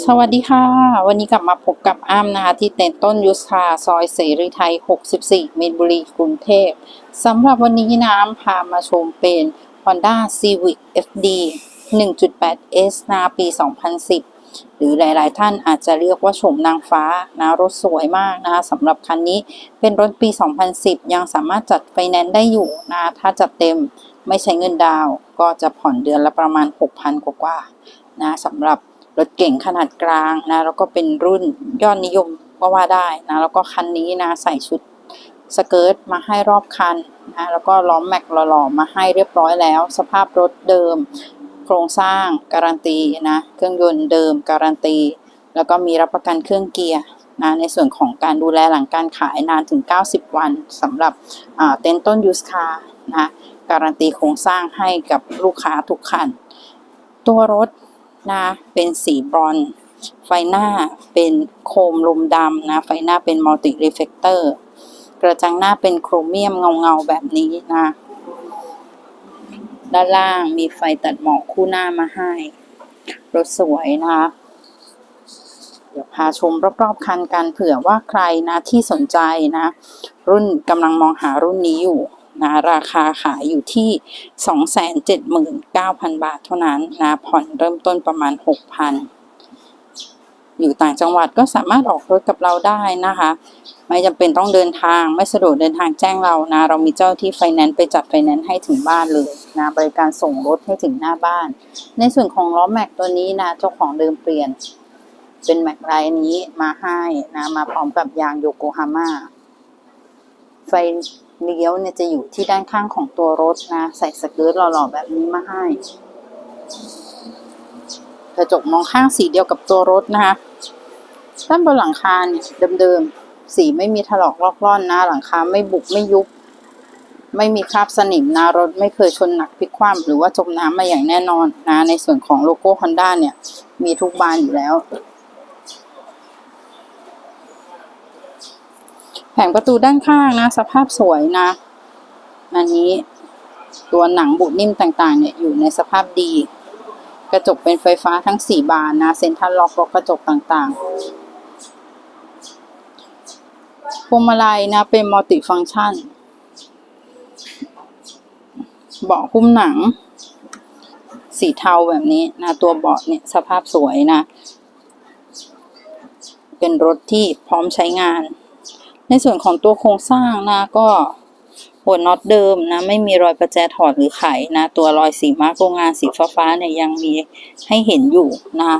สวัสดีค่ะ วันนี้กลับมาพบกับอ้ามนะคะ ที่เต็นต้นยุทธาซอยเสรีไทย 64มีนบุรีกรุงเทพสำหรับวันนี้น้ำพามาชมเป็น Honda Civic FD 1.8S นาปี 2010 หรือหลายๆ ท่านอาจจะเรียกว่าโฉมนางฟ้านะรถสวยมากนะคะสำหรับคันนี้เป็นรถปี 2010 ยังสามารถจัดไฟแนนซ์ได้อยู่นะถ้าจัดเต็มไม่ใช้เงินดาวก็จะผ่อนเดือนละประมาณ 6,000 กว่าๆนะสำหรับ รถเก่งขนาดกลางนะแล้วก็เป็นรุ่นยอดนิยมก็ว่าได้นะแล้วก็คันนี้นะใส่ชุดสเกิร์ตมาให้รอบคันนะแล้วก็ล้อมแม็กหล่อๆมาให้เรียบร้อยแล้ว สภาพรถเดิม โครงสร้างการันตีนะเครื่องยนต์เดิมการันตี แล้วก็มีรับประกันเครื่องเกียร์นะในส่วนของการดูแลหลังการขายนานถึง 90 วันสำหรับเต็นท์ต้นยูสคาร์นะการันตีโครงสร้างให้กับลูกค้าทุกคัน ตัวรถ นะเป็นสีบรอนซ์ไฟหน้าเป็นโคมลมดำนะ ไฟหน้าเป็นมัลติรีเฟกเตอร์ กระจังหน้าเป็นโครเมียมเงาๆแบบนี้นะ ด้านล่างมีไฟตัดหมอกคู่หน้ามาให้ รถสวยนะคะเดี๋ยวพาชมรอบๆคันกันเผื่อว่าใครนะที่สนใจนะ รุ่นกำลังมองหารุ่นนี้อยู่ นะราคาขายอยู่ที่ 279,000 บาทเท่านั้นนะผ่อนเริ่มต้นประมาณ 6,000 อยู่ต่างจังหวัดก็สามารถออกรถกับเราได้นะคะ ไม่จำเป็นต้องเดินทางไม่สะดวกเดินทางแจ้งเรานะ เรามีเจ้าที่ไฟแนนซ์ไปจัดไฟแนนซ์ให้ถึงบ้านเลยนะบริการส่งรถให้ถึงหน้าบ้าน ในส่วนของล้อแม็กตัวนี้นะเจ้าของเดิมเปลี่ยน เป็นแม็กลายนี้มาให้นะมาพร้อมกับยางโยโกฮาม่าไฟ เลี้ยวเนี่ยจะอยู่ที่ด้านข้างของตัวรถนะ ใส่สเกิร์ตหล่อๆแบบนี้มาให้ กระจกมองข้างสีเดียวกับตัวรถนะคะ ด้านบนหลังคาเนี่ยเดิมๆ สีไม่มีถลอกลอกล่อนนะ หลังคาไม่บุกไม่ยุบ ไม่มีคราบสนิมนะรถไม่เคยชนหนักพลิกคว่ำหรือว่าจมน้ำมาอย่างแน่นอนนะ ในส่วนของโลโก้ Honda เนี่ย มีทุกบานอยู่แล้ว แผงประตูด้านข้างนะ สภาพสวยนะ อันนี้ตัวหนังบุนิ่มต่างๆ เนี่ยอยู่ในสภาพดี กระจกเป็นไฟฟ้าทั้งสี่บานนะ เซ็นทรัลล็อกล็อกกระจกต่างๆพวงมาลัยนะ เป็นมัลติฟังก์ชัน เบาะหุ้มหนัง สีเทาแบบนี้นะ ตัวเบาะเนี่ยสภาพสวยนะ เป็นรถที่พร้อมใช้งาน ในส่วนของตัวโครงสร้างนะก็หัวน็อตเดิมนะ ไม่มีรอยประแจถอดหรือไขนะ ตัวรอยสีมาร์กโรงงานสีฟ้าๆเนี่ยยังมีให้เห็นอยู่นะ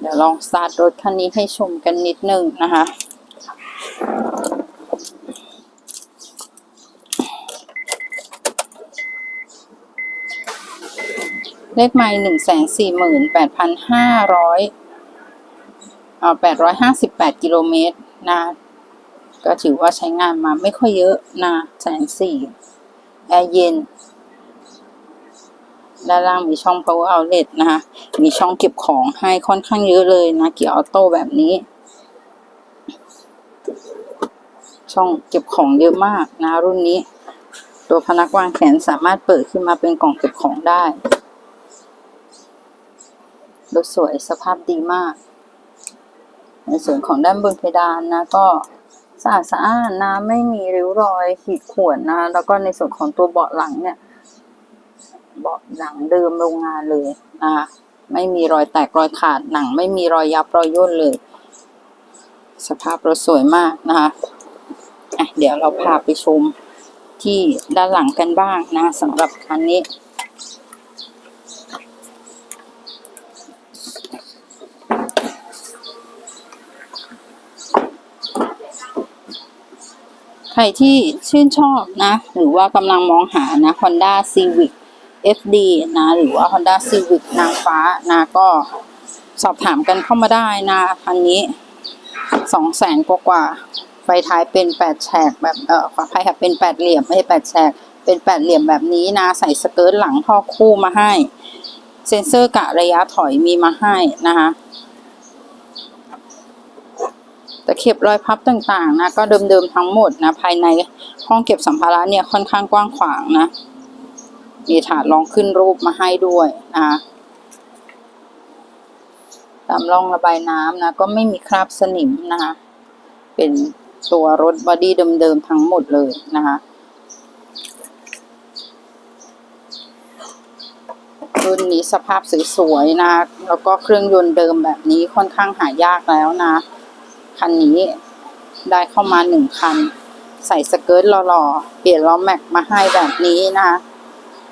เดี๋ยวลองสตาร์ทรถคันนี้ให้ชมกันนิดนึงนะคะเลขไม้หนึ่งแสนสี่หมื่นแปดพันห้าร้อย เอ่อแปดร้อยห้าสิบแปดกิโลเมตรนะ ก็ถือว่าใช้งานมาไม่ค่อยเยอะนะแสนสี่แอร์เย็น ด้านล่างมีช่อง power outlet นะคะมีช่องเก็บของให้ค่อนข้างเยอะเลยนะ เกียร์ออโต้แบบนี้ ช่องเก็บของเยอะมากนะ รุ่นนี้ ตัวพนักวางแขนสามารถเปิดขึ้นมาเป็นกล่องเก็บของได้รถสวยสภาพดีมาก ในส่วนของด้านบนเพดานนะก็สะอาดสะอ้านนะไม่มีริ้วรอยขีดข่วนนะแล้วก็ในส่วนของตัวเบาะหลังเนี่ยเบาะหนังเดิมโรงงานเลยนะคะไม่มีรอยแตกรอยขาดหนัง ไม่มีรอยยับรอยย่นเลย สภาพรถสวยมากนะคะะเดี๋ยวเราพาไปชมที่ด้านหลังกันบ้างนะสำหรับคันนี้ ใครที่ชื่นชอบนะ หรือว่ากำลังมองหานะ Honda Civic FD นะ หรือว่า Honda Civic นางฟ้านะก็สอบถามกันเข้ามาได้นะคันนี้สองแสนกว่ากว่าไฟท้ายเป็นแปดแฉกแบบเออขออภัยค่ะเป็นแปดเหลี่ยมไม่ใช่แปดแฉกเป็นแปดเหลี่ยมแบบนี้นะ ใส่สเกิร์ตหลังท่อคู่มาให้ เซ็นเซอร์กะระยะถอยมีมาให้นะคะ ตะเข็บรอยพับต่างๆนะก็เดิมๆทั้งหมดนะภายในห้องเก็บสัมภาระเนี่ยค่อนข้างกว้างขวางนะมีถาดรองขึ้นรูปมาให้ด้วยนะคะตามร่องระบายน้ำนะก็ไม่มีคราบสนิมนะคะเป็นตัวรถบอดี้เดิมๆทั้งหมดเลยนะคะรุ่นนี้สภาพสวยๆนะ แล้วก็เครื่องยนต์เดิมแบบนี้ค่อนข้างหายากแล้วนะ คันนี้ ได้เข้ามาหนึ่งคัน ใส่สเกิร์ตหล่อๆ เปลี่ยนล้อแม็กมาให้แบบนี้นะคะ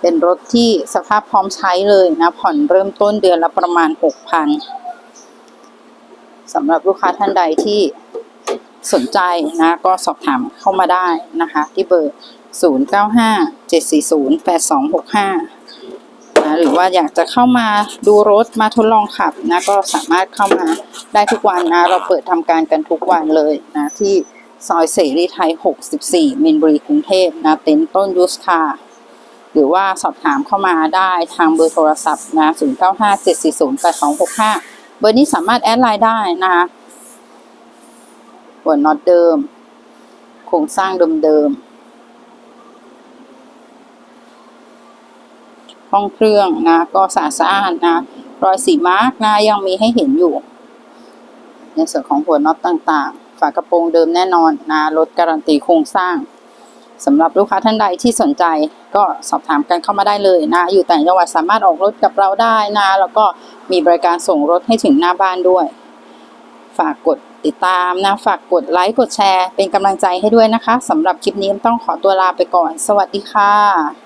เป็นรถที่สภาพพร้อมใช้เลยนะ ผ่อนเริ่มต้นเดือนละประมาณ6,000สำหรับลูกค้าท่านใดที่สนใจนะ ก็สอบถามเข้ามาได้นะคะ ที่เบอร์ 0957408265นะ หรือว่าอยากจะเข้ามาดูรถมาทดลองขับนะก็สามารถเข้ามาได้ทุกวันนะ เราเปิดทำการกันทุกวันเลยนะที่ซอยเสรีไทย 64 มินบุรีกรุงเทพนะเต็นท์ต้นยูสคาหรือว่าสอบถามเข้ามาได้ทางเบอร์โทรศัพท์นะ0957408265 เบอร์นี้สามารถแอดไลน์ได้นะคะหัวน็อตเดิม โครงสร้างเดิมๆ ห้องเครื่องนะ ก็สะอาดนะ รอยสีมาร์กนะยังมีให้เห็นอยู่ ในส่วนของหัวน็อตต่างๆ ฝากระโปรงเดิมแน่นอนนะรถการันตีโครงสร้างสำหรับลูกค้าท่านใดที่สนใจก็สอบถามกันเข้ามาได้เลยนะ อยู่ต่างจังหวัดสามารถออกรถกับเราได้นะ แล้วก็มีบริการส่งรถให้ถึงหน้าบ้านด้วย ฝากกดติดตามนะ ฝากกดไลค์กดแชร์ เป็นกำลังใจให้ด้วยนะคะสำหรับคลิปนี้ต้องขอตัวลาไปก่อน สวัสดีค่ะ